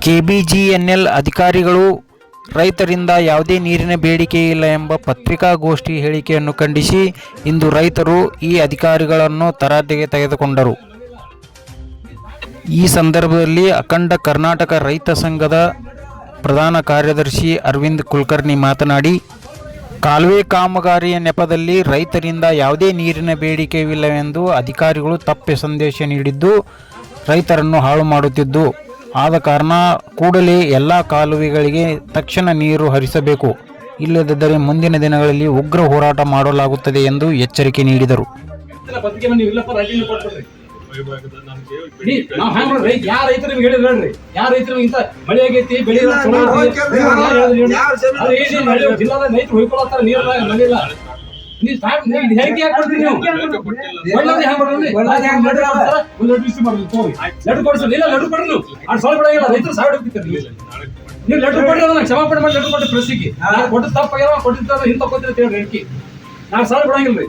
ಕೆಬಿಜಿಎನ್ಎಲ್ ಅಧಿಕಾರಿಗಳು ರೈತರಿಂದ ಯಾವುದೇ ನೀರಿನ ಬೇಡಿಕೆ ಇಲ್ಲ ಎಂಬ ಪತ್ರಿಕಾಗೋಷ್ಠಿ ಹೇಳಿಕೆಯನ್ನು ಖಂಡಿಸಿ ಇಂದು ರೈತರು ಈ ಅಧಿಕಾರಿಗಳನ್ನು ತರಾಟೆಗೆ ತೆಗೆದುಕೊಂಡರು. ಈ ಸಂದರ್ಭದಲ್ಲಿ ಅಖಂಡ ಕರ್ನಾಟಕ ರೈತ ಸಂಘದ ಪ್ರಧಾನ ಕಾರ್ಯದರ್ಶಿ ಅರವಿಂದ್ ಕುಲಕರ್ಣಿ ಮಾತನಾಡಿ ಕಾಲುವೆ ಕಾಮಗಾರಿಯ ನೆಪದಲ್ಲಿ ರೈತರಿಂದ ಯಾವುದೇ ನೀರಿನ ಬೇಡಿಕೆಯಿಲ್ಲವೆಂದು ಅಧಿಕಾರಿಗಳು ತಪ್ಪೆ ಸಂದೇಶ ನೀಡಿದ್ದು ರೈತರನ್ನು ಹಾಳು ಮಾಡುತ್ತಿದ್ದು. ಆದ ಕಾರಣ ಕೂಡಲೇ ಎಲ್ಲ ಕಾಲುವೆಗಳಿಗೆ ತಕ್ಷಣ ನೀರು ಹರಿಸಬೇಕು. ಇಲ್ಲದಿದ್ದರೆ ಮುಂದಿನ ದಿನಗಳಲ್ಲಿ ಉಗ್ರ ಹೋರಾಟ ಮಾಡಲಾಗುತ್ತದೆ ಎಂದು ಎಚ್ಚರಿಕೆ ನೀಡಿದರು. ರೈತರ ನೀವು ಹ್ಯಾಂಗ್ ರೈತರು ನಿಮ್ಗೆ ಹೇಳಿದ್ರು ಹೇಳ್ರಿ? ಯಾ ರೈತರು ಇಂತ ಮಳೆ ಆಗೈತಿ ಬೆಳೆ ಜಿಲ್ಲಾದ ರೈತರು ಹೊಯ್ಕೊಳತ್ತಾರ ನೀರಲ್ಲ ಮಳೆಯಿಲ್ಲ ನೀವು ಸಾಕು ಯಾಕೆ ಕೊಡ್ತೀರಿ ಒಳ್ಳೇದು ಹೆಂಗ್ ಒಳ್ಳೇದು ಹೆಂಗ್ ಒಂದು ಇಲ್ಲ ಕೊಡ್ರಿ ಅದು ಸಾಲ್ವ್ ಮಾಡಂಗಿಲ್ಲ ರೈತರು ಸಾವಿರ ಹೋಗ್ತಿರ್ತಾರೆ ನೀವು. ನೀವು ಲೆಟರ್ ಕೊಡ್ರಿ ಅದನ್ನ ಕ್ಷಮಾಪಣೆ ಮಾಡಿ ಲೆಟರ್ ಕೊಟ್ಟು ಪ್ರೆಸ್ಸಿಗೆ ನಾನು ಕೊಟ್ಟು ತಪ್ಪಾಗ್ಯಾವ ಕೊಟ್ಟಿದ್ದ ಹಿಂದೆ ಹೇಳಿಕೆ ನಾನು ಸಾಲ ಬಿಡಂಗಿಲ್ಲ ರೀ